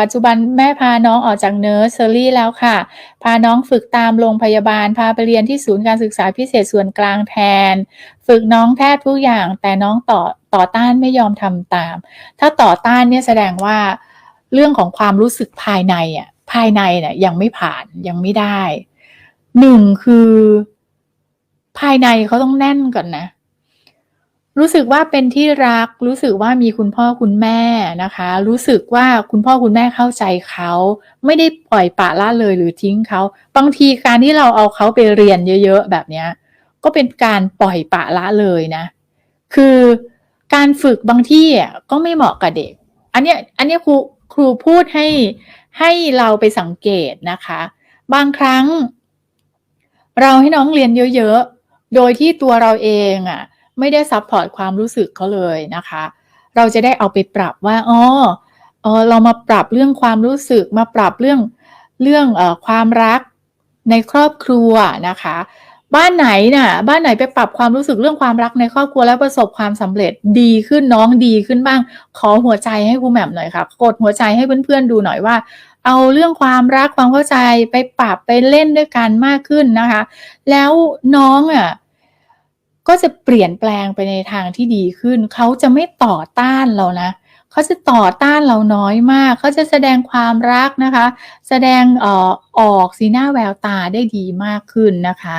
ปัจจุบันแม่พาน้องออกจากเนอร์เซอรี่แล้วค่ะ พาน้องฝึกตามโรงพยาบาล พาไปเรียนที่ศูนย์การศึกษาพิเศษส่วนกลางแทน ฝึกน้องแทบทุกอย่างแต่น้องต่อต่อต้านไม่ยอมทำตาม ถ้าต่อต้านเนี่ยแสดงว่าเรื่องของความรู้สึกภายในอะภายในเนี่ยยังไม่ผ่านยังไม่ได้หนึ่งคือ ภายในเขาต้องแน่นก่อนนะ รู้สึกว่าเป็นที่รัก รู้สึกว่ามีคุณพ่อคุณแม่นะคะ รู้สึกว่าคุณพ่อคุณแม่เข้าใจเขา ไม่ได้ปล่อยปะละเลยหรือทิ้งเขา บางทีการที่เราเอาเขาไปเรียนเยอะ ๆ แบบนี้ก็เป็นการปล่อยปะละเลยนะ คือการฝึกบางที่อะก็ไม่เหมาะกับเด็ก อันเนี้ยอันเนี้ยครูครูพูดให้ให้เราไปสังเกตนะคะ บางครั้ง เราให้น้องเรียนเยอะ ๆ โดยที่ตัวเราเองอะ ไม่ได้ซัพพอร์ตความรู้สึกเขาเลยนะคะ เราจะได้เอาไปปรับว่าอ๋อเออเรามาปรับเรื่องความรู้สึกมาปรับเรื่องเรื่องเอ่อความรักในครอบครัวนะคะ บ้านไหนน่ะบ้านไหนไปปรับความรู้สึกเรื่องความรักในครอบครัวแล้วประสบความสำเร็จดีขึ้นน้องดีขึ้นบ้าง ขอหัวใจให้ครูแหม่มหน่อยค่ะ กดหัวใจให้เพื่อนๆดูหน่อยว่า เอาเรื่องความรักความเข้าใจไปปรับไปเล่นด้วยกันมากขึ้นนะคะ แล้วน้องอะ ก็จะเปลี่ยนแปลงไปในทางที่ดีขึ้น เขาจะไม่ต่อต้านเรานะ เขาจะต่อต้านเราน้อยมาก เขาจะแสดงความรักนะคะ แสดงเอ่อออกสีหน้าแววตาได้ดีมากขึ้นนะคะ